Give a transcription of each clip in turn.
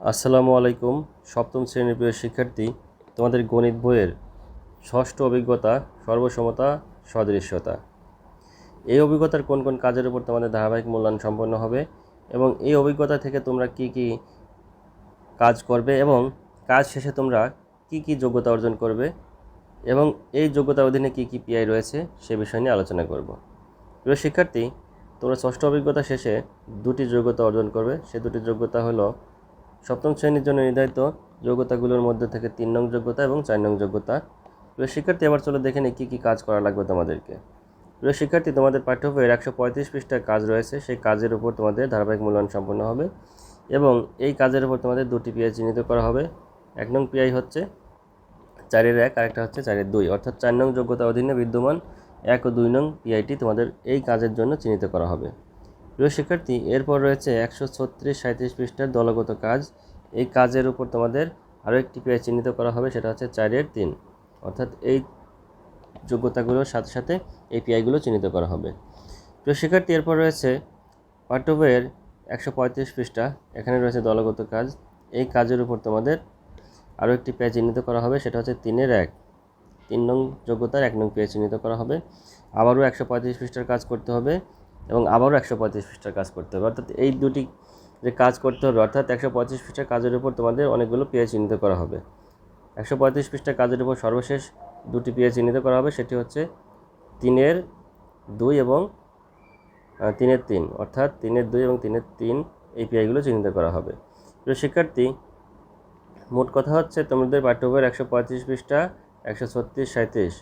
আসসালামু আলাইকুম, সপ্তম শ্রেণির প্রিয় শিক্ষার্থী, তোমাদের গণিত বইয়ের ষষ্ঠ অভিজ্ঞতা, সর্বসমতা, সদৃশ্যতা। এই অভিজ্ঞতার কোন কোন কাজের উপর তোমাদের ধারাবাহিক মূল্যায়ন সম্পন্ন হবে এবং এই অভিজ্ঞতা থেকে তোমরা কি কি কাজ করবে এবং কাজ শেষে তোমরা কি কি যোগ্যতা অর্জন করবে এবং এই যোগ্যতার অধীনে কি কি পিআই রয়েছে সে বিষয় নিয়ে আলোচনা করব। প্রিয় শিক্ষার্থী, তোমরা ষষ্ঠ অভিজ্ঞতা শেষে দুটি যোগ্যতা অর্জন করবে। সে দুটি যোগ্যতা হলো সপ্তম শ্রেণির জন্য নির্ধারিত যোগ্যতাগুলোর মধ্যে থেকে তিন নং যোগ্যতা এবং চার নং যোগ্যতা। প্রিয় শিক্ষার্থী, এবার চলো দেখে নিই কী কী কাজ করা লাগবে তোমাদেরকে। প্রিয় শিক্ষার্থী, তোমাদের পাঠ্য বইয়ের একশো পঁয়ত্রিশ পৃষ্ঠার কাজ রয়েছে। সেই কাজের উপর তোমাদের ধারাবাহিক মূল্যায়ন সম্পন্ন হবে এবং এই কাজের উপর তোমাদের দুটি পিআই চিহ্নিত করা হবে। এক নং পিআই হচ্ছে চারের এক, আরেকটা হচ্ছে চারের দুই। অর্থাৎ চার নং যোগ্যতা অধীনে বিদ্যমান এক ও দুই নং পিআইটি তোমাদের এই কাজের জন্য চিহ্নিত করা হবে। প্রিয় শিক্ষার্থী, এরপর রয়েছে একশো ছত্রিশ সাঁত্রিশ পৃষ্ঠার দলগত কাজ। এই কাজের উপর তোমাদের আরও একটি পেয়ে চিহ্নিত করা হবে, সেটা হচ্ছে চারের তিন। অর্থাৎ এই যোগ্যতাগুলোর সাথে সাথে এই পিআইগুলো চিহ্নিত করা হবে। প্রিয় শিক্ষার্থী, এরপর রয়েছে পাঠ্য বইয়ের একশো পঁয়ত্রিশ পৃষ্ঠা। এখানে রয়েছে দলগত কাজ। এই কাজের উপর তোমাদের আরও একটি পেয়ে চিহ্নিত করা হবে, সেটা হচ্ছে তিনের এক। তিন নং যোগ্যতার এক নং পেয়ে চিহ্নিত করা হবে। আবারও একশো পঁয়ত্রিশ পৃষ্ঠার কাজ করতে হবে। এবং আবারও একশো পঁয়ত্রিশ পৃষ্ঠার কাজ করতে হবে। অর্থাৎ এই দুটি যে কাজ করতে হবে, অর্থাৎ একশো পঁয়ত্রিশ পৃষ্ঠার কাজের উপর তোমাদের অনেকগুলো পিএ চিহ্নিত করা হবে। একশো পঁয়ত্রিশ পৃষ্ঠার কাজের উপর সর্বশেষ দুটি পিএ চিহ্নিত করা হবে, সেটি হচ্ছে তিনের দুই এবং তিনের তিন। অর্থাৎ তিনের দুই এবং তিনের তিন এই পিআইগুলো চিহ্নিত করা হবে। শিক্ষার্থী, মোট কথা হচ্ছে তোমাদের পাঠ্য বইয়ের একশো পঁয়ত্রিশ পৃষ্ঠা, একশো ছত্রিশ সাঁত্রিশ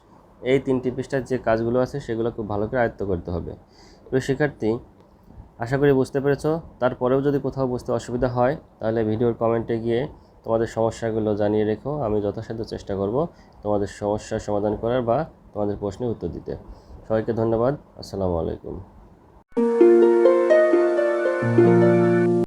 এই তিনটি পৃষ্ঠার যে কাজগুলো আছে, সেগুলো খুব ভালো করে আয়ত্ত করতে হবে। প্রিয় শিক্ষার্থী, আশা করি বুঝতে পেরেছ। তারপরেও যদি কোথাও বুঝতে অসুবিধা হয়, তাহলে ভিডিওর কমেন্টে গিয়ে তোমাদের সমস্যাগুলো জানিয়ে রেখো। আমি যথাসাধ্য চেষ্টা করব তোমাদের সমস্যার সমাধান করার বা তোমাদের প্রশ্নের উত্তর দিতে। সবাইকে ধন্যবাদ। আসসালামু আলাইকুম।